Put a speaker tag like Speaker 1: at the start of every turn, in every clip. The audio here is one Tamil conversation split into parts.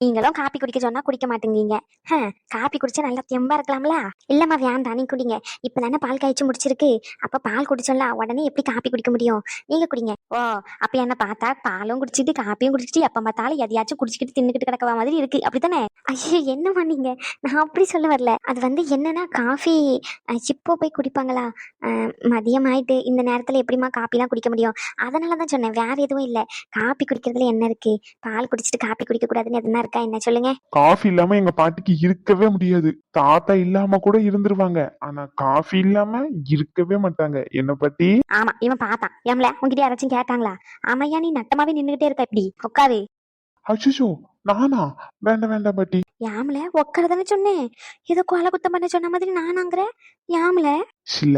Speaker 1: நீங்களும் காப்பி குடிக்க சொன்னா குடிக்க மாட்டேங்கிறீங்க. ஹ காப்பி குடிச்சா நல்லா தெம்பா இருக்கலாம்ல? இல்லம்மா வேண்டாம். நீ குடிங்க. இப்பதானே பால் காய்ச்சி முடிச்சிருக்கு. அப்ப பால் குடிச்சோம்ல உடனே எப்படி காப்பி குடிக்க முடியும்? நீங்க குடிங்க. ஓ அப்ப என்ன பார்த்தா பாலும் குடிச்சிட்டு காப்பியும் குடிச்சிட்டு எப்ப பார்த்தாலும் எதையாச்சும் குடிச்சிக்கிட்டு தின்னுக்கிட்டு கிடக்கவா மாதிரி இருக்கு. அப்படித்தானே? ஐயோ என்னம்மா நீங்க? நான் அப்படி சொல்ல வரல. அது வந்து என்னன்னா காஃபி சிப்போ போய் குடிப்பாங்களா? அஹ், மதியம் ஆயிட்டு இந்த நேரத்துல எப்படிம்மா காப்பிலாம் குடிக்க முடியும்? அதனாலதான் சொன்னேன். வேற எதுவும் இல்ல. காப்பி குடிக்கிறதுல என்ன இருக்கு? பால் குடிச்சிட்டு காப்பி குடிக்க கூடாதுன்னு எதுனா இருக்கா என்ன சொல்லுங்க?
Speaker 2: காஃபி இல்லாம எங்க பாட்டிக்கு இருக்கவே முடியாது. தாத்தா இல்லாம கூட இருந்துருவாங்க. ஆனா காஃபி இல்லாம இருக்கவே மாட்டாங்க. என்ன பாட்டி?
Speaker 1: ஆமா இவன் பார்த்தான் ஏம்ல உங்ககிட்ட யாராச்சும் கேட்டாங்களா? ஆமையா நீ நட்டமாவே நின்னுகிட்டே இருக்க இப்படி? உட்காரு
Speaker 2: அச்சோ நானா? வேண்டாம் வேண்டாம் பாட்டி.
Speaker 1: யாமல? உட்காரதானே சொன்னேன் ஏதோ கொலை குத்தம் பண்ண சொன்ன மாதிரி நானாங்கிற? யாமல?
Speaker 2: சில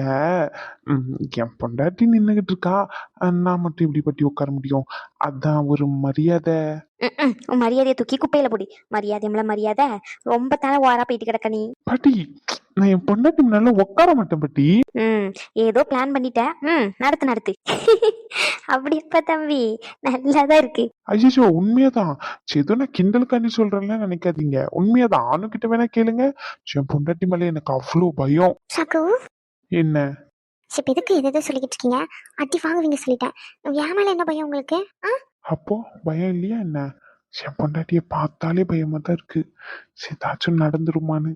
Speaker 2: ம், என் பொண்டாட்டி நின்னுகிட்டு இருக்கா அஹ், நான் மட்டும் இப்படி பட்டி உட்கார முடியும்? அதான் ஒரு மரியாதை.
Speaker 1: ம்ம். உன் மரியாதையை தூக்கி குப்பையில போடி. மரியாதையம்ல மரியாதை. ரொம்ப தலை ஓரா போயிட்டு கிடக்க நீ.
Speaker 2: பாட்டி நான் என் பொண்டாட்டி முன்னால உட்கார மாட்டேன் பாட்டி.
Speaker 1: ம் ஏதோ பிளான் பண்ணிட்ட ம். நடத்து நடத்து. அப்படி எப்ப தம்பி. நல்லாதான் இருக்கு.
Speaker 2: ஐயோ உண்மையாதான். ஏதோ நான் கிண்டலுக்காண்டி சொல்றேன்ல நினைக்காதீங்க. உண்மையாதான். ஆணும் கிட்ட வேணா கேளுங்க. என் பொண்டாட்டி மேல எனக்கு அவ்வளோ பயம்.
Speaker 1: சகு
Speaker 2: என்ன?
Speaker 1: இப்ப எதுக்கு எது சொல்லிக்கிட்டு இருக்கீங்க? அடி வாங்குவீங்க சொல்லிட்டேன். என் மேல என்ன பயம் உங்களுக்கு?
Speaker 2: அப்போ பயம் இல்லையா என்ன? என் பொண்டாட்டிய பார்த்தாலே பயமா தான் இருக்கு. ஏதாச்சும் நடந்துருமான்னு?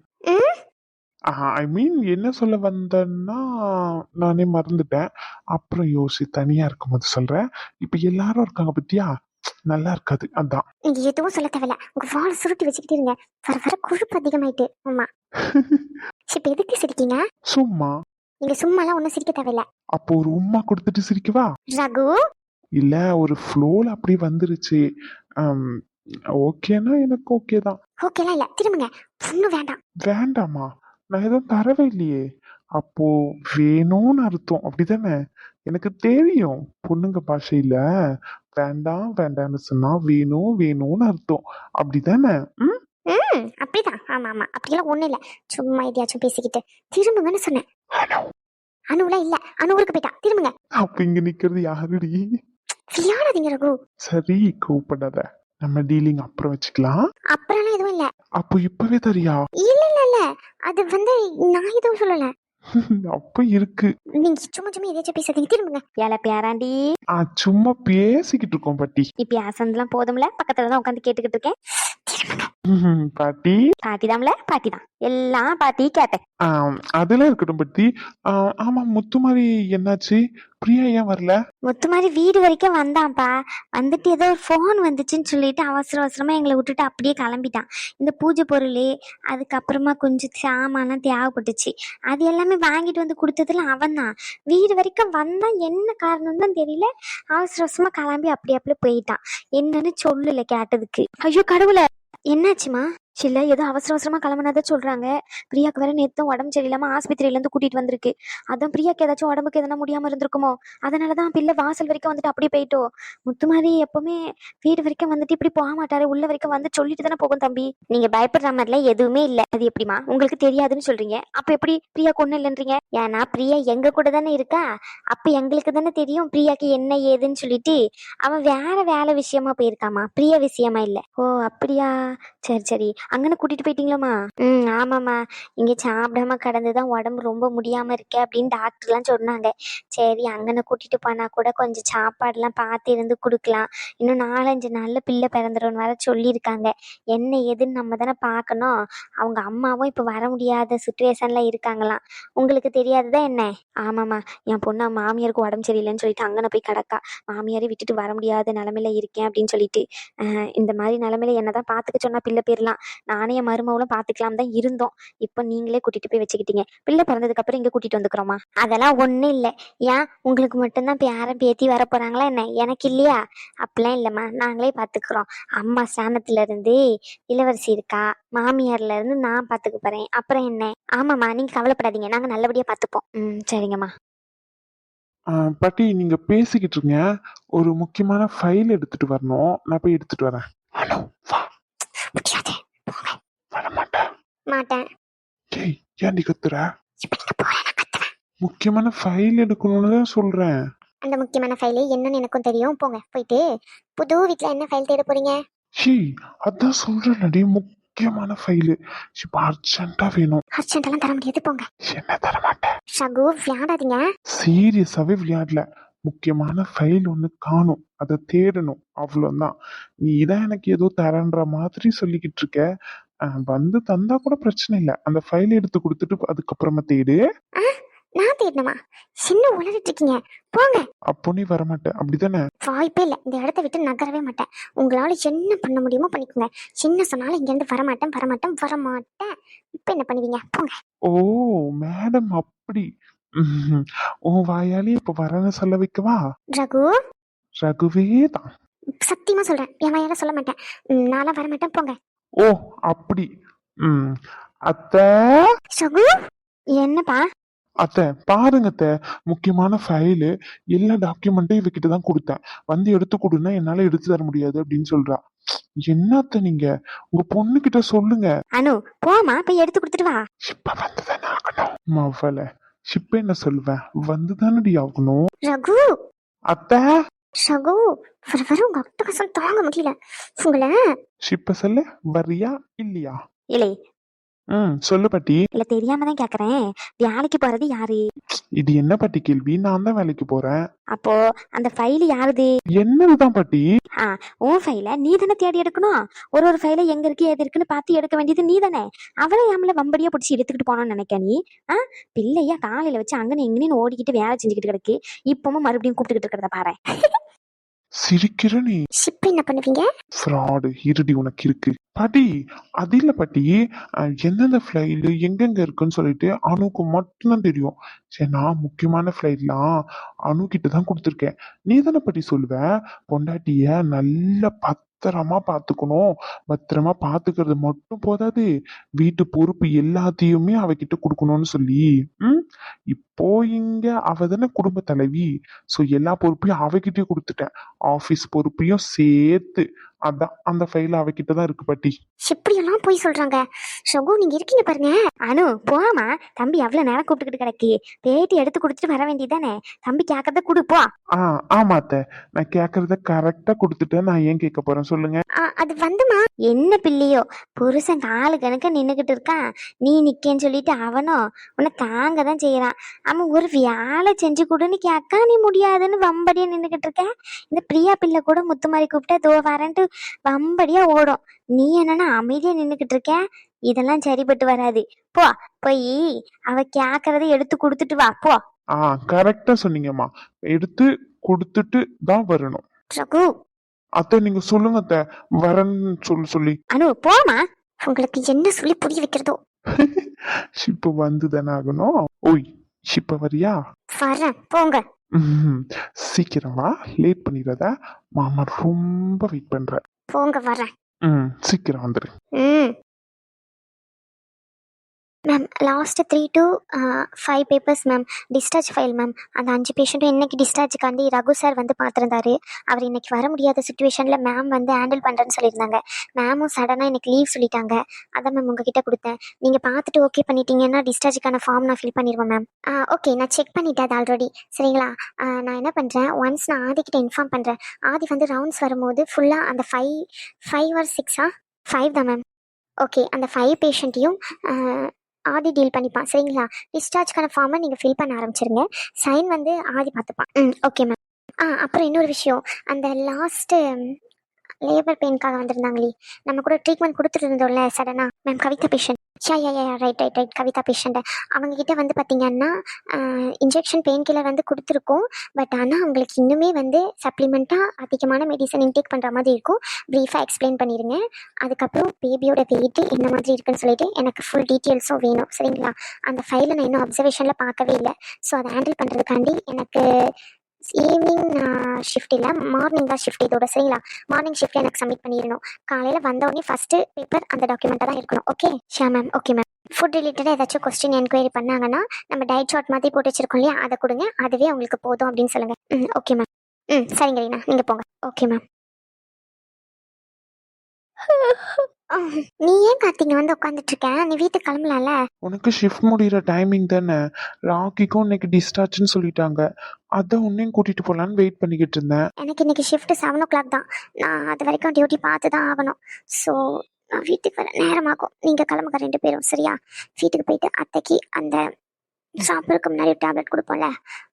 Speaker 2: ஐ மீன் என்ன சொல்ல வந்தேன்னா நானே மறந்துட்டேன். அப்புறம் யோசி தனியா இருக்கும்போது சொல்றேன். இப்ப எல்லாரும் இருக்காங்க பத்தியா? நல்லா இருக்காது அதான்.
Speaker 1: நீங்க எதுவும் சொல்ல தேவையில்ல. உங்க வாழ சுருட்டி வச்சுக்கிட்டே இருங்க. வர வர கொழுப்பு அதிகமாயிட்டு ஆமா இப்ப எதுக்கு சிரிக்கீங்க?
Speaker 2: சும்மா.
Speaker 1: நீங்க சும்மாலாம் ஒண்ணும் சிரிக்க தேவையில்ல.
Speaker 2: அப்போ ஒரு உம்மா கொடுத்துட்டு சிரிக்கவா?
Speaker 1: ரகு?
Speaker 2: இல்ல ஒரு ஃப்ளோல அப்படி வந்துருச்சு. ஓகேனா எனக்கு ஓகே தான்.
Speaker 1: ஓகேலாம் இல்ல. திரும்புங்க. பொண்ணு வேண்டாம்.
Speaker 2: வேண்டாமா? நான் எதுவும் தரவே இல்லையே. அப்போ வேணும்னு அர்த்தம். அப்படிதானே? எனக்கு தெரியும். பொண்ணுங்க பாஷையில வேண்டாம் வேண்டாம்னு சொன்னா வேணும் வேணும்னு அர்த்தம். அப்படிதானே? ம்?
Speaker 1: ம் அப்படிதான். ஆமா ஆமா. அப்படியெல்லாம் ஒண்ணும் இல்ல. சும்மா எதையாச்சும் பேசிக்கிட்டு திரும்புங்கன்னு சொன்னேன். அணுலாம் இல்ல. அணு ஊருக்கு போயிட்டா. திரும்புங்க.
Speaker 2: அப்ப இங்க நிக்கிறது யாருடி?
Speaker 1: விளையாடாதீங்க ரகு.
Speaker 2: சரி கூப்பிடாத. நம்ம டீலிங் அப்புறம் வச்சுக்கலாம்.
Speaker 1: அப்புறம்லாம் எதுவும் இல்ல.
Speaker 2: அப்போ இப்பவே தரியா?
Speaker 1: இல்ல இல்ல இல்ல. அது வந்து நான் எதுவும் சொல்லல.
Speaker 2: அப்ப இருக்கு.
Speaker 1: நீங்க சும்மா சும்மா எதாச்சும் பேசாதீங்க. திரும்புங்க. ஏல பேராண்டி.
Speaker 2: சும்மா பேசிக்கிட்டு இருக்கோம் பாட்டி.
Speaker 1: இப்ப அசந்தெல்லாம் போதும்ல? பக்கத்துல தான் உட்காந்து கேட்டுக்கிட்டு இருக்கேன்.
Speaker 2: பாட்டி.
Speaker 1: பாட்டி தான்ல? பாட்டி தான். எல்லாம் பாட்டி கேட்டேன்.
Speaker 2: அதெல்லாம் இருக்கட்டும் ஆ, ஆமா முத்துமாரி என்னாச்சு? பிரியா ஏன் வரல?
Speaker 1: மொத்த மாதிரி வீடு வரைக்கும் வந்தான்ப்பா. வந்துட்டு ஏதோ ஒரு ஃபோன் வந்துச்சுன்னு சொல்லிட்டு அவசர அவசரமா எங்களை விட்டுட்டு அப்படியே கிளம்பிட்டான். இந்த பூஜை பொருள் அதுக்கப்புறமா கொஞ்சம் சாமான்லாம் தேவைப்பட்டுச்சு. அது எல்லாமே வாங்கிட்டு வந்து கொடுத்ததுல அவன் தான் வீடு வரைக்கும் வந்தா என்ன காரணம் தான் தெரியல. அவசர அவசரமா கிளம்பி அப்படி அப்படியே போயிட்டான். என்னன்னு சொல்லல கேட்டதுக்கு. ஐயோ கடவுளை. என்னாச்சுமா சில்ல ஏதோ அவசர அவசரமா கிளம்புனதை சொல்றாங்க. பிரியாக்கு வேற நேற்று உடம்பு சரியில்லாம ஆஸ்பத்திரியில இருந்து கூட்டிட்டு வந்திருக்கு. அதான் பிரியாக்கு ஏதாச்சும் உடம்புக்கு எதனா முடியாம இருந்திருக்குமோ. அதனாலதான் பிள்ளை வாசல் வரைக்கும் வந்துட்டு அப்படியே போயிட்டோ. முத்துமாரி எப்பவுமே வீடு வரைக்கும் வந்துட்டு இப்படி போக மாட்டாரு. உள்ள வரைக்கும் வந்து சொல்லிட்டு தானே போகும் தம்பி. நீங்க பயப்படுற மாதிரிலாம் எதுவுமே இல்ல. அது எப்படிமா உங்களுக்கு தெரியாதுன்னு சொல்றீங்க. அப்ப எப்படி பிரியா கொண்டு இல்லைன்றீங்க? ஏன்னா பிரியா எங்க கூட தானே இருக்கா? அப்ப எங்களுக்கு தானே தெரியும் பிரியாக்கு என்ன ஏதுன்னு சொல்லிட்டு. அவன் வேற வேலை விஷயமா போயிருக்காமா? பிரியா விஷயமா இல்ல. ஓ அப்படியா? சரி சரி. அங்கன்னு கூட்டிட்டு போயிட்டீங்களாமா ம் ஆமாம்மா. இங்க சாப்பிடாம கடந்துதான் உடம்பு ரொம்ப முடியாம இருக்கே அப்படின்னு டாக்டர்லாம் சொன்னாங்க. சரி அங்கனை கூட்டிட்டு போனா கூட கொஞ்சம் சாப்பாடுலாம் பார்த்து இருந்து கொடுக்கலாம். இன்னும் நாலஞ்சு நாள்ல பிள்ளை பிறந்துடும் வர சொல்லியிருக்காங்க. என்ன ஏதுன்னு நம்ம தானே பார்க்கணும். அவங்க அம்மாவும் இப்போ வர முடியாத சுச்சுவேஷன்ல இருக்காங்களாம். உங்களுக்கு தெரியாததா என்ன? ஆமாம்மா. என் பொண்ணு மாமியாருக்கு உடம்பு சரியில்லைன்னு சொல்லிட்டு அங்கன போய் கிடக்கா. மாமியாரை விட்டுட்டு வர முடியாத நிலமையில இருக்கேன் அப்படின்னு சொல்லிட்டு. இந்த மாதிரி நிலமையில என்னதான் பார்த்துக்க சொன்னா பிள்ளை பேர்லாம். நானே என் மருமகளும் பார்த்துக்கலாம் தான் இருந்தோம். இப்போ நீங்களே கூட்டிட்டு போய் வச்சுக்கிட்டீங்க. பிள்ளை பிறந்ததுக்கு அப்புறம் இங்க கூட்டிட்டு வந்துக்கிறோமா? அதெல்லாம் ஒண்ணும் இல்லை. ஏன்? உங்களுக்கு மட்டும்தான் பேரன் பேத்தி வர போறாங்களா என்ன? எனக்கு இல்லையா? அப்படிலாம் இல்லைம்மா. நாங்களே பார்த்துக்கிறோம் அம்மா ஸ்தானத்துல இருந்து இளவரசி இருக்கா? மாமியார்ல இருந்து நான் பார்த்துக்க போறேன். அப்புறம் என்ன? ஆமாம்மா நீங்க கவலைப்படாதீங்க. நாங்க நல்லபடியா பார்த்துப்போம் ம் சரிங்கம்மா.
Speaker 2: பாட்டி நீங்க பேசிக்கிட்டு இருங்க. ஒரு முக்கியமான ஃபைல் எடுத்துட்டு வரணும். நான் போய் எடுத்துட்டு வரேன். ஹலோ வா. மாட்டேன். ஏய் கத்துற? முக்கியமான ஃபைல் எடுக்கணும்னு தான் சொல்றேன்.
Speaker 1: அந்த முக்கியமான ஃபைலு என்னன்னு எனக்கும் தெரியும். போங்க போயிட்டு புது வீட்ல என்ன ஃபைல் தேட போறீங்க?
Speaker 2: ஷீ அதான் சொல்றேன்டி முக்கியமான ஃபைலு இப்போ அர்ஜென்ட்டா வேணும்.
Speaker 3: அர்ஜென்ட்டெல்லாம் தர முடியாது போங்க.
Speaker 2: என்ன தர மாட்டேன்
Speaker 3: ஷகு விளையாடாதீங்க.
Speaker 2: சீரியஸாவே விளையாடல. முக்கியமான ஃபைல் ஒன்று காணும். அதை தேடணும். அவ்வளோதான் நீ தான் எனக்கு ஏதோ தரன்ற மாதிரி சொல்லிக்கிட்டு இருக்க. அஹ் வந்து தந்தா கூட பிரச்சனை இல்லை. அந்த ஃபைல் எடுத்து கொடுத்துட்டு அதுக்கப்புறமா தேடு.
Speaker 3: நான் தேடணுமா? சின்ன உளறிட்டு இருக்கீங்க. போங்க.
Speaker 2: அப்போ நீ வரமாட்ட. அப்படிதானே?
Speaker 3: வாய்ப்பே இல்லை. இந்த இடத்த விட்டு நகரவே மாட்டேன். உங்களால என்ன பண்ண முடியுமோ பண்ணிக்கோங்க. சின்ன சொன்னாலும் இங்கேருந்து வரமாட்டேன் வரமாட்டேன் வரமாட்டேன். இப்போ என்ன பண்ணுவீங்க? போங்க.
Speaker 2: ஓ மேடம் அப்படி. ம்ஹும். உன் வாயாலே இப்ப வரேன்னு சொல்ல வைக்கவா?
Speaker 3: ரகு?
Speaker 2: ரகுவே தான்.
Speaker 3: சத்தியமா சொல்றேன். என் வாயால சொல்ல மாட்டேன். ம், நான்லாம் வரமாட்டேன். போங்க.
Speaker 2: ஓ அப்படி. ம். அத்தை.
Speaker 3: ரகு என்னப்பா?
Speaker 2: அத்தை பாருங்க அத்தை. முக்கியமான ஃபைலு எல்லா டாக்குமெண்ட்டும் இவகிட்ட தான் கொடுத்தேன். வந்து எடுத்து கொடுன்னா என்னால எடுத்து தர முடியாது அப்படின்னு சொல்றா. என்ன அத்தை நீங்க? உங்க பொண்ணு கிட்ட சொல்லுங்க.
Speaker 3: அனு போமா போய் எடுத்து கொடுத்துட்டு வா.
Speaker 2: இப்ப வந்துதானே ஆகணும். மவல இப்ப என்ன சொல்லுவேன் வந்துதானடி ஆகணும்.
Speaker 3: ரகு.
Speaker 2: அத்தை.
Speaker 3: ரகு வர வர உங்க அட்டகாசம் தாங்க முடியல. உங்களை
Speaker 2: இப்ப சொல்லு வரியா இல்லையா?
Speaker 3: இல்லை
Speaker 2: ம் சொல்லு பாட்டி.
Speaker 3: இல்ல தெரியாம தான் கேக்குறேன். வேலைக்கு போறது யாரு?
Speaker 2: இது என்ன பாட்டி கேள்வி? நான் தான் வேலைக்கு போறேன்.
Speaker 3: அப்போ அந்த ஃபைல் யாருது?
Speaker 2: என்னதுதான் பாட்டி?
Speaker 3: உன் ஃபைல நீ தானே தேடி எடுக்கணும். ஒரு ஒரு ஃபைல எங்க இருக்கு எது இருக்குன்னு பார்த்து எடுக்க வேண்டியது நீ தானே. அவளை ஏமல வம்படியா பிடிச்சி எடுத்துக்கிட்டு போனோம்னு நினைக்க நீ? ஆ? பிள்ளையா காலையில வச்சு அங்கன்னு எங்கன்னு ஓடிக்கிட்டு வேலை செஞ்சுக்கிட்டு கிடக்கு. இப்பவும் மறுபடியும் கூப்பிட்டுக்கிட்டு இருக்கிறத பாரு
Speaker 2: சிரிக்கிற நீ.
Speaker 3: ஷிப் என்ன பண்ணுவீங்க?
Speaker 2: ஃப்ராடு இருடி உனக்கு இருக்கு. பாட்டி அது இல்ல பாட்டி எந்தெந்த ஃபிளைலு எங்கெங்க இருக்குன்னு சொல்லிட்டு அணுக்கு மட்டும்தான் தெரியும். சரி நான் முக்கியமான ஃபிளைட்லாம் அணு கிட்ட தான் கொடுத்துருக்கேன். நீ தானே பாட்டி சொல்லுவ? பொண்டாட்டிய நல்ல பத்திரமா பாத்துக்கணும். பத்திரமா பாத்துக்கிறது மட்டும் போதாது. வீட்டு பொறுப்பு எல்லாத்தையுமே அவகிட்ட கொடுக்கணும்னு சொல்லி. ம்? இப்போ இங்க அவ தானே குடும்ப தலைவி. ஸோ எல்லா பொறுப்பையும் அவகிட்டயே கொடுத்துட்டேன். ஆஃபீஸ் பொறுப்பையும் சேர்த்து. அதான் அந்த ஃபைல் அவகிட்ட தான் இருக்கு பாட்டி.
Speaker 3: இப்படியெல்லாம் போய் சொல்றாங்க. ஷகு நீங்க இருக்கீங்க பாருங்க. அனு போமா தம்பி அவ்வளவு நேரம் கூப்பிட்டுக்கிட்டு கிடக்கு. பேட்டி எடுத்து கொடுத்துட்டு வர வேண்டியதானே? தம்பி கேட்கறத கொடு போ.
Speaker 2: ஆ ஆமாத்த. நான் கேட்கறத கரெக்டா கொடுத்துட்டேன் நான் ஏன் கேட்க போறேன் சொல்லுங்க.
Speaker 3: ஆ, அது வந்துமா? என்ன பிள்ளையோ? புருஷன் காலு கணக்க நின்னுகிட்டு இருக்கான். நீ நிக்கேன்னு சொல்லிட்டு அவனும் உன்னை தாங்க தான் செய்யறான். அவன் ஒரு வேலை செஞ்சு கொடுன்னு கேட்கா நீ முடியாதுன்னு வம்படியா நின்னுகிட்டு இருக்க. இந்த பிரியா பிள்ளை கூட முத்துமாரி கூப்பிட்டா தோ வரேன்ட்டு வம்படியா ஓடும். நீ என்னன்னா அமைதியா நின்னுகிட்டு இருக்க? இதெல்லாம் சரிப்பட்டு வராது. போ போய். அவ கேக்குறதை எடுத்து கொடுத்துட்டு வா போ.
Speaker 2: ஆ கரெக்டா சொன்னீங்கம்மா. எடுத்து கொடுத்துட்டு தான் வரணும்.
Speaker 3: ரகு.
Speaker 2: அத்தை நீங்க சொல்லுங்க அத்தை. வரேன்னு சொல்லி சொல்லி.
Speaker 3: அனு போமா உங்களுக்கு என்ன சொல்லி புரிய வைக்கிறதோ?
Speaker 2: ஷிப்பு வந்து தானே ஆகணும்? ஓய் ஷிப்ப வரியா?
Speaker 3: வரேன் போங்க.
Speaker 2: சீக்கிரம் வா லேட் பண்ணிடாத மாமா ரொம்ப வெயிட் பண்ற
Speaker 3: போங்க வரேன்
Speaker 2: ம் சீக்கிரம் வந்துரு.
Speaker 3: ம். Ma'am last three to five papers ma'am discharge file ma'am அந்த அஞ்சு பேஷண்ட்டும் இன்றைக்கி டிஸ்சார்ஜுக்காண்டி ரகு சார் வந்து பார்த்துருந்தாரு. அவர் இன்றைக்கி வர முடியாத சுச்சுவேஷனில் மேம் வந்து ஹேண்டில் பண்ணுறேன்னு சொல்லியிருந்தாங்க. மேமும் சடனாக எனக்கு லீவ் சொல்லிட்டாங்க. அதான் மேம் உங்ககிட்ட கொடுத்தேன். நீங்கள் பார்த்துட்டு ஓகே பண்ணிட்டீங்கன்னா டிஸ்சார்ஜுக்கான ஃபார்ம் நான் ஃபில் பண்ணிடுவேன் மேம் ஓகே நான் செக் பண்ணிட்டேன் அது ஆல்ரெடி சரிங்களா? நான் என்ன பண்ணுறேன் ஒன்ஸ் நான் ஆதிக்கிட்ட இன்ஃபார்ம் பண்ணுறேன் ஆதி வந்து ரவுண்ட்ஸ் வரும்போது ஃபுல்லாக அந்த ஃபைவ் ஃபைவ் ஆர் சிக்ஸா ஃபைவ் தான் மேம் ஓகே அந்த ஃபைவ் பேஷண்ட்டையும் ஆதி டீல் பண்ணிப்பான். சரிங்களா? டிஸ்சார்ஜ்க்கான ஃபார்மை நீங்கள் ஃபில் பண்ண ஆரம்பிச்சிருங்க. சைன் வந்து ஆதி பார்த்துப்பான். ம் ஓகே மேம் ஆ அப்புறம் இன்னொரு விஷயம். அந்த லாஸ்ட்டு லேபர் பெயின்காக வந்திருந்தாங்களே. நம்ம கூட ட்ரீட்மெண்ட் கொடுத்துட்டு இருந்தோம்ல சடனாக ma'am Kavitha patient Shah yeah yeah right right right Kavitha patient. அவங்ககிட்ட வந்து பார்த்தீங்கன்னா இன்ஜெக்ஷன் பெயின் கில்லர் வந்து கொடுத்துருக்கோம். பட் ஆனால் அவங்களுக்கு இன்னுமே வந்து சப்ளிமெண்ட்டாக அதிகமான மெடிசன் இன்டேக் பண்ணுற மாதிரி இருக்கும். ப்ரீஃபாக எக்ஸ்பிளைன் பண்ணிடுங்க அதுக்கப்புறம் பேபியோட வெயிட்டு என்ன மாதிரி இருக்குன்னு சொல்லிட்டு எனக்கு ஃபுல் டீட்டெயில்ஸும் வேணும். சரிங்களா? அந்த ஃபைலை நான் இன்னும் அப்சர்வேஷனில் பார்க்கவே இல்லை. ஸோ அதை ஹேண்டில் பண்ணுறதுக்காண்டி எனக்கு ஈவினிங் ஷிஃப்ட் இல்லை. மார்னிங் தான் ஷிஃப்ட் இதோட சரிங்களா? மார்னிங் ஷிஃப்ட் எனக்கு சப்மிட் பண்ணிடணும். காலையில் வந்தோடனே ஃபஸ்ட்டு பேப்பர் அந்த டாக்குமெண்ட்டாக தான் இருக்கணும் ஓகே ஷியா மேம் ஓகே மேம் ஃபுட் ரிலேட்டடாக ஏதாச்சும் கொஸ்டின் என்கொயரி பண்ணாங்கன்னா நம்ம டயட் ஷார்ட் மாதிரி போட்டு வச்சிருக்கோம் இல்லையா? அதை கொடுங்க. அதுவே உங்களுக்கு போதும் அப்படின்னு சொல்லுங்கள் ம் ஓகே மேம் ம் சரிங்க ரீனா. நீங்கள் போங்க. ஓகே மேம் நீ ஏன் கார்த்திங்க வந்து உட்காந்துட்டு இருக்க? நீ வீட்டுக்கு கிளம்பலாம்ல?
Speaker 2: உனக்கு ஷிஃப்ட் முடிகிற டைமிங் தானே? ராக்கிக்கும் இன்னைக்கு டிஸ்சார்ஜ்னு சொல்லிட்டாங்க. அதான் உன்னையும் கூட்டிட்டு போலான்னு வெயிட் பண்ணிக்கிட்டு இருந்தேன்.
Speaker 3: எனக்கு இன்னைக்கு ஷிஃப்ட் செவன் ஓ கிளாக் தான். நான் அது வரைக்கும் டியூட்டி பார்த்து தான் ஆகணும். ஸோ நான் வீட்டுக்கு வர நேரமாகும். நீங்கள் கிளம்புங்க ரெண்டு பேரும் சரியா? வீட்டுக்கு போயிட்டு அத்தைக்கு அந்த சாப்பிட்றதுக்கு முன்னாடி டேப்லெட் கொடுப்போம்ல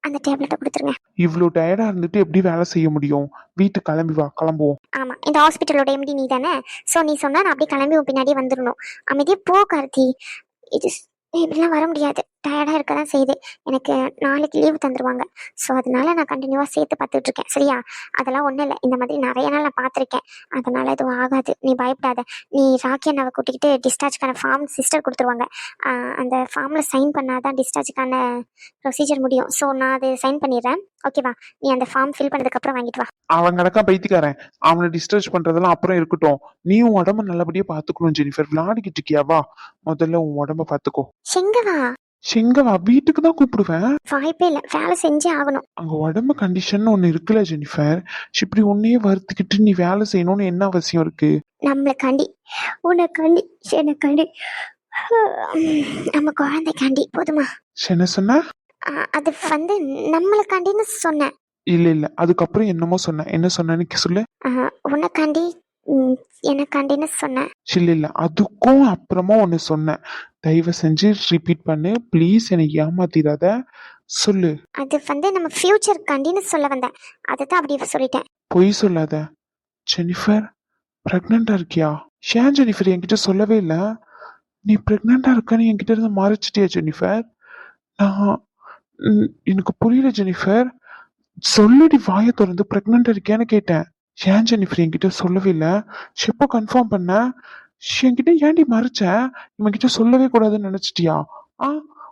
Speaker 3: அந்த டேப்லெட்டை கொடுத்துருங்க.
Speaker 2: இவ்வளோ டயர்டா இருந்துட்டு எப்படி வேலை செய்ய முடியும்? வீட்டுக்கு கிளம்பி வா கிளம்புவோம்.
Speaker 3: ஆமாம் இந்த ஹாஸ்பிட்டலோட எம்டி நீ தானே ஸோ நீ சொன்னா நான் அப்படியே கிளம்பி உன் பின்னாடியே வந்துடணும் அமைதியே போ கார்த்தி. இது இப்படிலாம் வர முடியாது. டயர்டாக இருக்க தான் செய்யுது. எனக்கு நாளைக்கு லீவு தந்துருவாங்க. ஸோ அதனால நான் கண்டினியூவாக சேர்த்து பார்த்துட்டு இருக்கேன் சரியா? அதெல்லாம் ஒன்றும் இல்லை. இந்த மாதிரி நிறைய நாள் நான் பார்த்துருக்கேன். அதனால எதுவும் ஆகாது. நீ பயப்படாத. நீ ராக்கி அண்ணாவை கூட்டிக்கிட்டு டிஸ்சார்ஜ்க்கான ஃபார்ம் சிஸ்டர் கொடுத்துருவாங்க. அந்த ஃபார்மில் சைன் பண்ணாதான் டிஸ்சார்ஜுக்கான ப்ரொசீஜர் முடியும். ஸோ நான் அது சைன் பண்ணிடுறேன். ஓகேவா நீ அந்த ஃபார்ம் ஃபில் பண்ணதுக்கப்புறம் வாங்கிட்டு வா.
Speaker 2: அவன் கிடக்கா பைத்தியக்காரன். அவனை டிஸ்டர்ஜ் பண்றதெல்லாம் அப்புறம் இருக்கட்டும். நீ உன் உடம்ப நல்லபடியா பாத்துக்கணும் ஜெனிஃபர். விளையாடிக்கிட்டு இருக்கியா? வா. முதல்ல உன் உடம்ப பாத்துக்கோ
Speaker 3: செங்கவா?
Speaker 2: எங்க வா வீட்டுக்கு தான் கூப்பிடுவேன்.
Speaker 3: வாய்ப்பே இல்லை வேலை செஞ்சே ஆகணும்.
Speaker 2: அங்க உடம்பு கண்டிஷன் ஒண்ணு இருக்குல்ல ஜெனிஃபர். இப்படி உன்னையே வருத்திக்கிட்டு நீ வேலை செய்யணும்னு என்ன அவசியம் இருக்கு?
Speaker 3: நம்மளுக்காண்டி உனக்காண்டி எனக்காண்டி நம்ம குழந்தைக்காண்டி போதுமா?
Speaker 2: என்ன சொன்ன?
Speaker 3: அது வந்து நம்மளுக்காண்டின்னு சொன்னேன்.
Speaker 2: இல்ல இல்ல அதுக்கப்புறம் என்னமோ சொன்ன என்ன சொன்னேன்னு சொல்லு.
Speaker 3: உனக்காண்டி எனக்காண்டின்னு சொன்னேன்.
Speaker 2: இல்ல இல்ல அதுக்கும் அப்புறமா ஒண்ணு சொன்னேன். தயவு செஞ்சு ரிப்பீட் பண்ணு. ப்ளீஸ் என்னை ஏமாத்திராத சொல்லு.
Speaker 3: அது வந்து நம்ம ஃபியூச்சருக்காண்டின்னு சொல்ல வந்தேன். அதுதான் அப்படி சொல்லிட்டேன்.
Speaker 2: பொய் சொல்லாத. ஜெனிஃபர் ப்ரெக்னெண்டா இருக்கியா? ஏன் ஜெனிஃபர் என்கிட்ட சொல்லவே இல்லை? நீ ப்ரெக்னெண்டா இருக்கன்னு என்கிட்ட இருந்து மறைச்சிட்டியா ஜெனிஃபர் நான் எனக்கு புரியல ஜெனிஃபர் சொல்லுடி வாயை திறந்து. ப்ரெக்னெண்டா இருக்கியான்னு கேட்டேன். ஏன் ஜெனிஃபர் என்கிட்ட சொல்லவே இல்லை? எப்போ கன்ஃபார்ம் பண்ண? என்கிட்ட ஏன்டி மறைச்ச? இவன்கிட்ட சொல்லவே கூடாதுன்னு நினைச்சிட்டியா? ஆ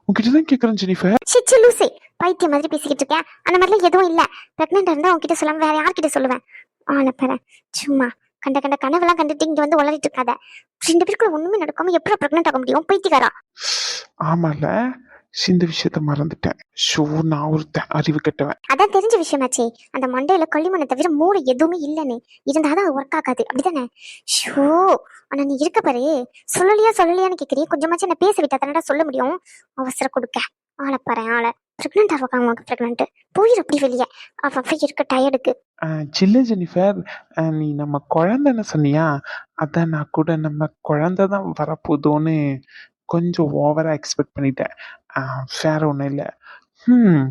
Speaker 2: உன்கிட்ட தான் கேட்குறேன் ஜெனிஃபர்.
Speaker 3: சிச்சி லூசி. பைத்தியம் மாதிரி பேசிக்கிட்டு இருக்கேன் அந்த மாதிரிலாம் எதுவும் இல்லை. ப்ரெக்னெண்ட் இருந்தால் உன்கிட்ட சொல்லாம வேற யார்கிட்ட சொல்லுவேன்? பாரு. சும்மா. கண்ட கண்ட கனவெல்லாம் கண்டுட்டு இங்க வந்து உளறிட்டு இருக்காத. ரெண்டு பேருக்குள்ள ஒண்ணுமே நடக்காம எப்படி ப்ரெக்னென்ட் ஆக முடியும்? பைத்தியக்காரா?
Speaker 2: ஆமால இந்த விஷயத்த மறந்துட்டேன். ஷோ நான் ஒருத்தன் அறிவு கெட்டவன்.
Speaker 3: அதான் தெரிஞ்ச விஷயமாச்சே அந்த மண்டையில களிமண்ணை தவிர மூளை எதுவுமே இல்லைன்னு இருந்தாதான் ஒர்க் ஆகாது. அப்படிதானே? ஷோ ஆனா நீ இருக்க பாரு. சொல்லலையா சொல்லலையான்னு கேக்குறிய. கொஞ்சமாச்சும் என்ன பேச விட்டா தானடா சொல்ல முடியும். அவசரம் கொடுக்க. ஆளை பாரு ஆளை. பிரெக்னென்ட் ஆவாங்க அவங்க பிரெக்னென்ட் போயிரு அப்படி வெளியே. அவ அவ இருக்க டயர்டுக்கு
Speaker 2: சில்ல ஜெனிஃபர். நீ நம்ம குழந்தைன்னு சொன்னியா? அதான் நான் கூட நம்ம குழந்தை தான் வரப்போதோன்னு கொஞ்சம் ஓவரா எக்ஸ்பெக்ட் பண்ணிட்டேன். வேற ஒன்றும் இல்லை. ம்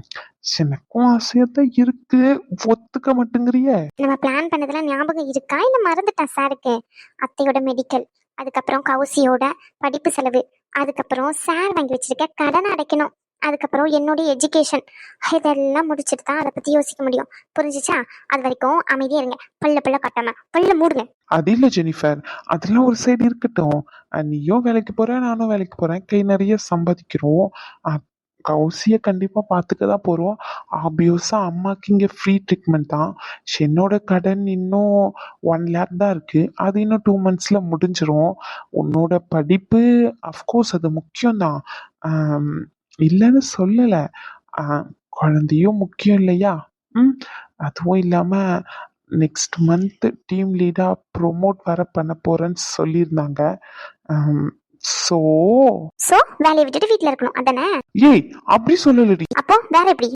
Speaker 2: எனக்கும் ஆசையா தான் இருக்கு. ஒத்துக்க மாட்டேங்கிறிய?
Speaker 3: நம்ம பிளான் பண்ணதெல்லாம் ஞாபகம் இருக்கா? இல்ல மறந்துட்டேன் சாருக்கு அத்தையோட மெடிக்கல் அதுக்கப்புறம் கவுசியோட படிப்பு செலவு அதுக்கப்புறம் சார் வாங்கி வச்சிருக்க கடன் அடைக்கணும். அதுக்கப்புறம் என்னுடைய எஜுகேஷன் இதெல்லாம் முடிச்சுட்டு தான் அதை பத்தி யோசிக்க முடியும். புரிஞ்சிச்சா? அது வரைக்கும் அமைதியா இருங்க. பல்ல பல்ல கட்டாம. பல்ல மூடுங்க.
Speaker 2: அது இல்லை ஜெனிஃபர். அதெல்லாம் ஒரு சைடு இருக்கட்டும். நீயும் வேலைக்கு போற நானும் வேலைக்கு போறேன். கை நிறைய சம்பாதிக்கிறோம். அஹ், கௌசிய கண்டிப்பா பார்த்துக்க தான் போறோம். ஆப்வியஸா அம்மாக்கு இங்க ஃப்ரீ ட்ரீட்மெண்ட் தான். என்னோட கடன் இன்னும் ஒன் லேக் தான் இருக்கு. அது இன்னும் டூ மந்த்ஸ்ல முடிஞ்சிரும். உன்னோட படிப்பு அஃப்கோர்ஸ் அது முக்கியம்தான். தான் இல்லைன்னு சொல்லல. குழந்தையும் முக்கியம் இல்லையா? ம். அதுவும் இல்லாம நெக்ஸ்ட் மந்த் டீம் லீடா ப்ரோமோட் வர பண்ண போறேன்னு சொல்லியிருந்தாங்க. ஸோ
Speaker 3: சோ வேலையை விட்டுட்டு வீட்ல இருக்கணும். அதானே?
Speaker 2: ஏய் அப்படி சொல்லலடி.
Speaker 3: அப்போ வேற எப்படி?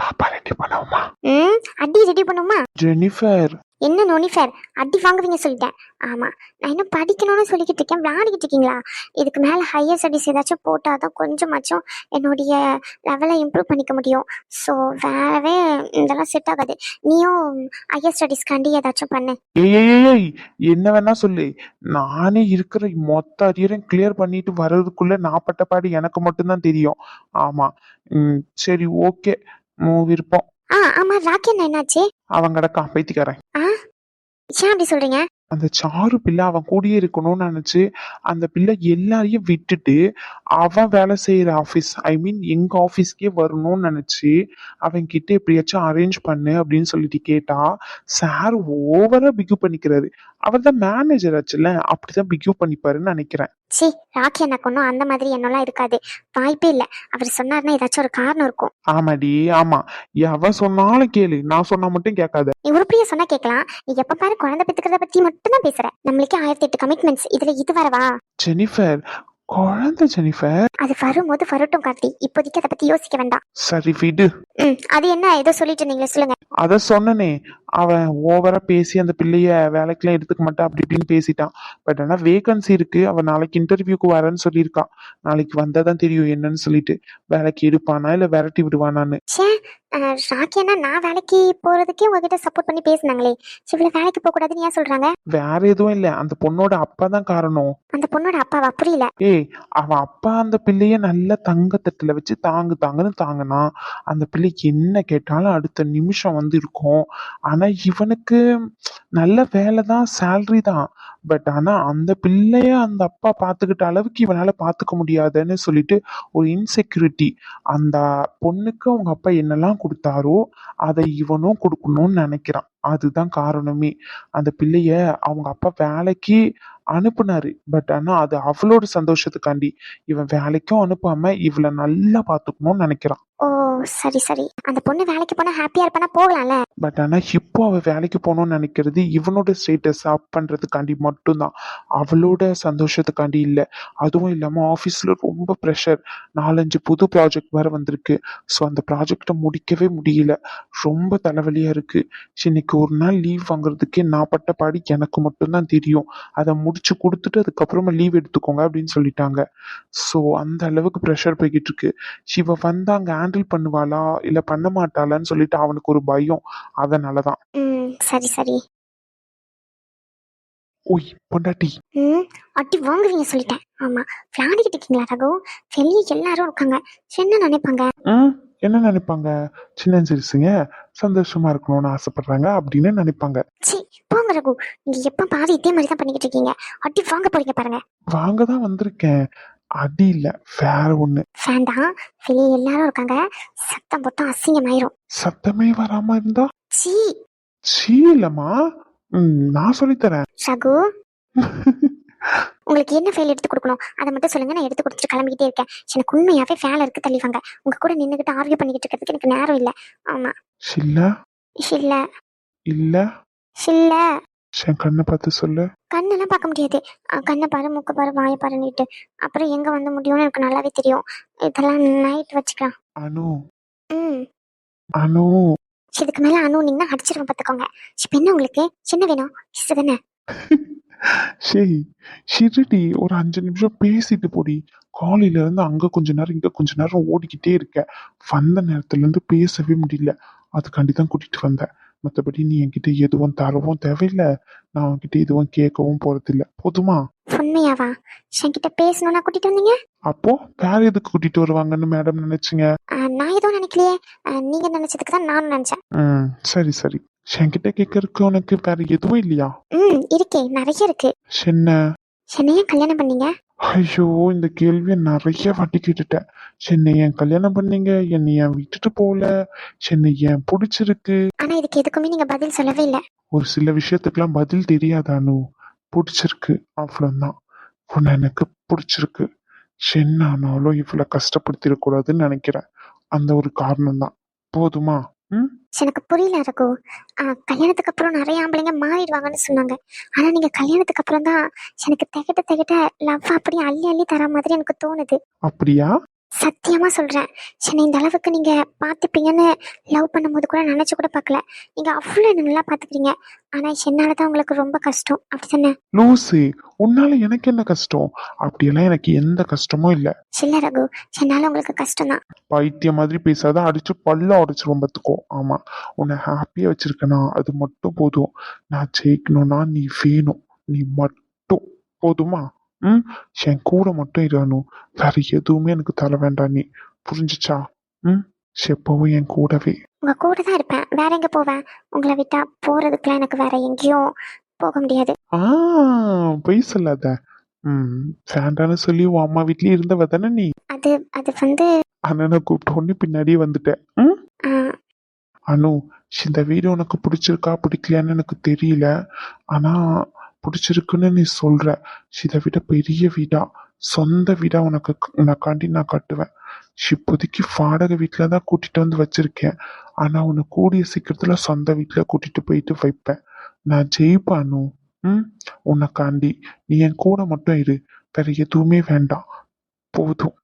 Speaker 2: பாப்பா ரெடி பண்ணுவோமா?
Speaker 3: ம் அடி ரெடி பண்ணுமா
Speaker 2: ஜெனிஃபர்.
Speaker 3: என்ன நோனிஃபர் அடி வாங்குவீங்க சொல்லிட்டேன். ஆமா நான் இன்னும் படிக்கணும்னு சொல்லிக்கிட்டு இருக்கேன். விளையாடிக்கிட்டு இருக்கீங்களா? இதுக்கு மேல ஹையர் ஸ்டடிஸ் ஏதாச்சும் போட்டாதான் கொஞ்சமாச்சும் என்னுடைய லெவலை இம்ப்ரூவ் பண்ணிக்க முடியும். ஸோ வேறவே இதெல்லாம் செட் ஆகாது. நீயும் ஹையர் ஸ்டடிஸ்க்காண்டி ஏதாச்சும் பண்ணு.
Speaker 2: ஏய் என்ன வேணா சொல்லு. நானே இருக்கிற மொத்த அரியரையும் கிளியர் பண்ணிட்டு வர்றதுக்குள்ள நான் பட்ட பாடு எனக்கு மட்டும்தான் தெரியும். ஆமா ம், சரி ஓகே விருப்பம்
Speaker 3: ஆ ஆமா ராக்கி என்னாச்சு?
Speaker 2: அவன் கிடக்கான் பைத்தியக்காரன்
Speaker 3: ஆ ஏன் அப்படி சொல்றீங்க?
Speaker 2: அந்த சாரு பிள்ளை அவன் கூடயே இருக்கணும்னு நினைச்சு அந்த பிள்ளை எல்லாரையும் விட்டுட்டு அவன் வேலை செய்யற ஆபீஸ் ஐ மீன் எங்க ஆபீஸ்க்கே வரணும்னு நினைச்சு அவன் கிட்ட எப்படியாச்சும் அரேஞ்ச் பண்ணு அப்படின்னு சொல்லிட்டு கேட்டா சார் ஓவரா பிகியூ பண்ணிக்கிறாரு. அவர் தான் மேனேஜர் ஆச்சுல அப்படிதான் பிகியூ பண்ணிப்பாருன்னு நினைக்கிறேன்.
Speaker 3: சி ராக்கி அண்ணாக்கு ஒன்றும் அந்த மாதிரி எண்ணம்லாம் இருக்காது. வாய்ப்பே இல்லை. அவர் சொன்னார்னா ஏதாச்சும் ஒரு காரணம் இருக்கும்.
Speaker 2: ஆமாடி ஆமா. எவன் சொன்னாலும் கேளு. நான் சொன்னா மட்டும் கேட்காத.
Speaker 3: நீ உருப்படியா சொன்னா கேட்கலாம். நீ எப்ப பாரு குழந்தை பெத்துக்கிறத பத்தி மட்டும் தான் பேசுற. நம்மளுக்கே ஆயிரத்தி எட்டு கமிட்மெண்ட்ஸ் இதுல இது வரவா
Speaker 2: ஜெனிஃபர் குழந்தை ஜெனிஃபர்.
Speaker 3: அது வரும்போது வரட்டும் கார்த்தி. இப்போதைக்கு அதை பத்தி யோசிக்க வேண்டாம்.
Speaker 2: சரி விடு.
Speaker 3: ம் அது என்ன? ஏதோ சொல்லிட்டு இருந்தீங்களே சொல்லுங்க.
Speaker 2: அத சொன்னனே. அவன் ஓவரா பேசி அந்த பிள்ளைய வேலைக்கெல்லாம் எடுத்துக்க மாட்டான் அப்படி இப்படின்னு பேசிட்டான். பட் ஆனா வேகன்சி இருக்கு. அவன் நாளைக்கு இன்டர்வியூக்கு வரேன்னு சொல்லியிருக்கான். நாளைக்கு வந்தாதான் தெரியும் என்னன்னு சொல்லிட்டு. வேலைக்கு எடுப்பானா இல்ல விரட்டி விடுவானான்னு.
Speaker 3: ச்சே அஹ், ராக்கி அண்ணா நான் வேலைக்கு போறதுக்கே உங்ககிட்ட சப்போர்ட் பண்ணி பேசுனாங்களே. இவ்வளவு வேலைக்கு போக கூடாதுன்னு ஏன் சொல்றாங்க?
Speaker 2: வேற எதுவும் இல்ல. அந்த பொண்ணோட அப்பா தான் காரணம்.
Speaker 3: அந்த பொண்ணோட அப்பாவா? புரியல.
Speaker 2: ஏய் அவன் அப்பா அந்த பிள்ளைய நல்ல தங்கத்தட்டுல வச்சு தாங்கு தாங்குன்னு தாங்கினா அந்த பிள்ளை என்ன கேட்டாலும் அடுத்த நிமிஷம் வந்து இருக்கும். ஆனா ஆனா இவனுக்கு நல்ல வேலை தான் சேலரி தான். பட் ஆனா அந்த பிள்ளைய அந்த அப்பா பாத்துக்கிட்ட அளவுக்கு இவனால பாத்துக்க முடியாதுன்னு சொல்லிட்டு ஒரு இன்செக்யூரிட்டி அந்த பொண்ணுக்கு அவங்க அப்பா என்னெல்லாம் கொடுத்தாரோ அதை இவனும் கொடுக்கணும்னு நினைக்கிறான். அதுதான் காரணமே. அந்த பிள்ளைய அவங்க அப்பா வேலைக்கு அனுப்புனாரு. பட் ஆனா அது அவளோட சந்தோஷத்துக்காண்டி. இவன் வேலைக்கும் அனுப்பாம இவளை நல்லா பாத்துக்கணும்னு நினைக்கிறான்.
Speaker 3: ஓ சரி சரி. அந்த பொண்ணு வேலைக்கு போனா ஹாப்பியா இருப்பானா? போகலாம்ல?
Speaker 2: பட் ஆனா இப்போ அவ வேலைக்கு போகணும்னு நினைக்கிறது இவனோட ஸ்டேட்டஸ் அப் பண்றதுக்காண்டி மட்டும்தான். அவளோட சந்தோஷத்துக்காண்டி இல்லை. அதுவும் இல்லாம ஆஃபீஸ்ல ரொம்ப ப்ரெஷர் நாலஞ்சு புது ப்ராஜெக்ட் வேற வந்திருக்கு. ஸோ அந்த ப்ராஜெக்டை முடிக்கவே முடியல. ரொம்ப தலைவலியா இருக்கு. சரி, இன்னைக்கு ஒரு நாள் லீவ் வாங்குறதுக்கே நான் பட்ட பாடி எனக்கு மட்டும்தான் தெரியும். அதை முடிச்சு கொடுத்துட்டு அதுக்கப்புறமா லீவ் எடுத்துக்கோங்க அப்படின்னு சொல்லிட்டாங்க. ஸோ அந்த அளவுக்கு ப்ரெஷர் போய்கிட்டு இருக்கு. சிவ வந்து அங்க ஹேண்டில் பண்ணுவாளா? இல்ல பண்ண மாட்டாளான்னு சொல்லிட்டு அவனுக்கு ஒரு பயம். அதனாலதான்.
Speaker 3: ம் சரி சரி.
Speaker 2: ஓய் பொண்டாட்டி.
Speaker 3: ம் அட்டி வாங்குவீங்க சொல்லிட்டேன். ஆமா. விளையாடிக்கிட்டு இருக்கீங்களா ரகு? வெளியே எல்லாரும் இருக்காங்க. என்ன நினைப்பாங்க?
Speaker 2: என்ன நினைப்பாங்க? சின்ன சிறுசுங்க சந்தோஷமா இருக்கணும்னு ஆசைப்படுறாங்க அப்படின்னு நினைப்பாங்க.
Speaker 3: சி போங்க ரகு. நீங்க எப்ப பாரு இதே மாதிரி தான் பண்ணிக்கிட்டு இருக்கீங்க. அட்டி வாங்க போறீங்க பாருங்க.
Speaker 2: வாங்க தான் வந்திருக்கேன். அடி இல்ல வேற ஒண்ணு.
Speaker 3: வேண்டாம் வெளியே எல்லாரும் இருக்காங்க. சத்தம் போட்டா அசிங்கமாயிரும்.
Speaker 2: சத்தமே வராம இருந்தா?
Speaker 3: சி
Speaker 2: சீ இல்லம்மா. ம், நான் சொல்லித்தரேன்.
Speaker 3: ரகு. உங்களுக்கு என்ன ஃபைல் எடுத்து கொடுக்கணும்? அதை மட்டும் சொல்லுங்க நான் எடுத்து கொடுத்துட்டு கிளம்பிக்கிட்டே இருக்கேன். எனக்கு உண்மையாவே வேலை இருக்கு தள்ளிவாங்க. உங்க கூட நின்றுகிட்டு ஆர்கியூ பண்ணிக்கிட்டு இருக்கிறதுக்கு எனக்கு நேரம் இல்லை. ஆமா.
Speaker 2: சில்ல
Speaker 3: இல்ல?
Speaker 2: இல்ல
Speaker 3: இல்ல
Speaker 2: என் கண்ணை பார்த்து சொல்லு.
Speaker 3: கண்ணெல்லாம் பார்க்க முடியாது. அஹ் கண்ணை பாரு மூக்க பாரு வாயை பாருன்னுட்டு. அப்புறம் எங்க வந்து முடியும்னு எனக்கு நல்லாவே தெரியும். இதெல்லாம் நைட் வச்சுக்கலாம்.
Speaker 2: அனு.
Speaker 3: ம்.
Speaker 2: அனு.
Speaker 3: இதுக்கு மேல அணுனீங்கன்னா அடிச்சிருவேன் பார்த்துக்கோங்க. இப்போ என்ன உங்களுக்கு? என்ன வேணும். தானே?
Speaker 2: சரி சிறுடி ஒரு அஞ்சு நிமிஷம் பேசிட்டு போடி. காலையில இருந்து அங்க கொஞ்ச நேரம் இங்க கொஞ்ச நேரம் ஓடிக்கிட்டே இருக்க. வந்த நேரத்துல இருந்து பேசவே முடியல. அதுக்காண்டி தான் கூட்டிட்டு வந்தேன். மத்தபடி நீ என்கிட்ட எதுவும் தரவும் தேவையில்லை. நான் உன்கிட்ட எதுவும் கேட்கவும் போறதில்ல. போதுமா?
Speaker 3: உண்மையாவா? என்கிட்ட பேசணும்னா கூட்டிட்டு வந்தீங்க?
Speaker 2: அப்போ வேற எதுக்கு கூட்டிட்டு வருவாங்கன்னு மேடம் நினைச்சீங்க?
Speaker 3: நான் எதுவும் நினைக்கலையே. நீங்க நினைச்சதுக்கு தான் நானும் நினைச்சேன்.
Speaker 2: சரி சரி. என்கிட்ட கேட்கறதுக்கு உனக்கு வேற எதுவும் இல்லையா?
Speaker 3: ம் இருக்கே. நிறைய இருக்கு.
Speaker 2: என்ன
Speaker 3: என்னைய கல்யாணம் பண்ணீங்க?
Speaker 2: ஐயோ இந்த கேள்வியை நிறைய வாட்டி கேட்டுட்டேன். சென்னை ஏன் கல்யாணம் பண்ணீங்க? என்னை ஏன் விட்டுட்டு போகல? சென்னை ஏன் பிடிச்சிருக்கு?
Speaker 3: ஆனா இதுக்கு எதுக்குமே நீங்க பதில் சொல்லவே இல்லை.
Speaker 2: ஒரு சில விஷயத்துக்கெல்லாம் பதில் தெரியாதானு பிடிச்சிருக்கு. அவ்வளோதான் உன்னை எனக்கு பிடிச்சிருக்கு. என்ன ஆனாலும் இவ்வளோ கஷ்டப்படுத்திடக்கூடாதுன்னு நினைக்கிறேன். அந்த ஒரு காரணம் தான் போதுமா?
Speaker 3: எனக்கு புரியல ரகு. கல்யாணத்துக்கு அப்புறம் நிறைய ஆம்பளைங்க மாறிடுவாங்கன்னு சொன்னாங்க. ஆனா நீங்க கல்யாணத்துக்கு அப்புறம் தான் எனக்கு திகட்ட திகட்ட லவ் அப்படியே அள்ளி அள்ளி தர மாதிரி எனக்கு தோணுது.
Speaker 2: அப்படியா?
Speaker 3: சத்தியமா சொல்றேன். என்னை இந்த அளவுக்கு நீங்க பாத்துப்பீங்கன்னு லவ் பண்ணும்போது கூட நினைச்சு கூட பார்க்கல. நீங்க அவ்வளவு என்ன நல்லா பாத்துக்கிறீங்க ஆனா என்னாலதான் உங்களுக்கு ரொம்ப கஷ்டம். அப்படித்தானே
Speaker 2: லூசி உன்னால எனக்கு என்ன கஷ்டம்? அப்படியெல்லாம் எனக்கு எந்த கஷ்டமும் இல்லை.
Speaker 3: இல்ல ரகு. என்னால உங்களுக்கு கஷ்டம் தான்.
Speaker 2: பைத்தியம் மாதிரி பேசாத அடிச்சு பல்ல உடைச்சிரும் பார்த்துக்கோ ஆமா. உன்னை ஹாப்பியா வச்சிருக்கனா? அது மட்டும் போதும். நான் ஜெயிக்கணும்னா நீ வேணும். நீ மட்டும் போதுமா? ம்? என் கூட மட்டும் இருக்கணும் வேற எதுவுமே எனக்கு தர வேண்டாம் நீ. புரிஞ்சுச்சா? ம்? எப்பவும் என் கூடவே.
Speaker 3: உங்க கூட தான் இருப்பேன். வேற எங்க போவேன் உங்களை விட்டா போறதுக்குலாம் எனக்கு வேற எங்கேயும் போக முடியாது.
Speaker 2: ஆ பொய் சொல்லாத ம் வேண்டான்னு சொல்லி உன் அம்மா வீட்லயே இருந்தவ தானே நீ?
Speaker 3: அது அது வந்து
Speaker 2: அண்ணனை கூப்பிட்ட உடனே பின்னாடியே வந்துட்டேன் ம்?
Speaker 3: ஆஹ்,
Speaker 2: அனு இந்த வீடு உனக்கு பிடிச்சிருக்கா பிடிக்கலையான்னு எனக்கு தெரியல. ஆனா பிடிச்சிருக்குன்னு நீ சொல்ற. இதை விட பெரிய வீடா. சொந்த வீடா உனக்கு உனக்காண்டி நான் கட்டுவேன். இப்போதைக்கு வாடகை வீட்டில தான் கூட்டிட்டு வந்து வச்சிருக்கேன். ஆனா உன்னை கூடிய சீக்கிரத்துல சொந்த வீட்டுல கூட்டிட்டு போயிட்டு வைப்பேன். நான் ஜெயிப்பானு ம்? உனக்காண்டி. நீ என் கூட மட்டும் இரு. வேற எதுவுமே வேண்டாம். போதும்.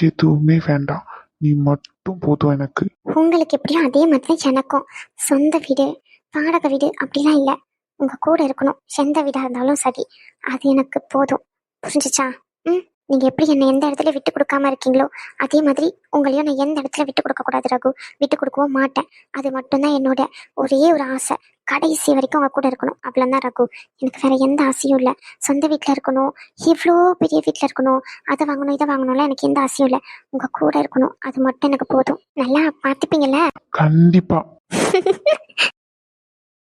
Speaker 2: எதுவுமே வேண்டாம். நீ மட்டும் போதும் எனக்கு.
Speaker 3: உங்களுக்கு எப்படியும் அதே மாதிரி எனக்கும். சொந்த வீடு வாடகை வீடு அப்படிலாம் இல்லை. உங்க கூட இருக்கணும். எந்த வீடா இருந்தாலும் சரி. அது எனக்கு போதும். புரிஞ்சுச்சா? ம்? நீங்க எப்படி என்னை எந்த இடத்துல விட்டு கொடுக்காம இருக்கீங்களோ அதே மாதிரி உங்களையும் நான் எந்த இடத்துல விட்டு கொடுக்க கூடாது ரகு. விட்டு கொடுக்கவும் மாட்டேன். அது மட்டும்தான் என்னோட ஒரே ஒரு ஆசை. கடைசி வரைக்கும் உங்க கூட இருக்கணும். அவ்வளோதான் ரகு. எனக்கு வேற எந்த ஆசையும் இல்லை. சொந்த வீட்டில் இருக்கணும். எவ்வளோ பெரிய வீட்டில் இருக்கணும். அதை வாங்கணும் இதை வாங்கணும்லாம் எனக்கு எந்த ஆசையும் இல்லை. உங்க கூட இருக்கணும். அது மட்டும் எனக்கு போதும். நல்லா பார்த்துப்பீங்கல்ல?
Speaker 2: கண்டிப்பா.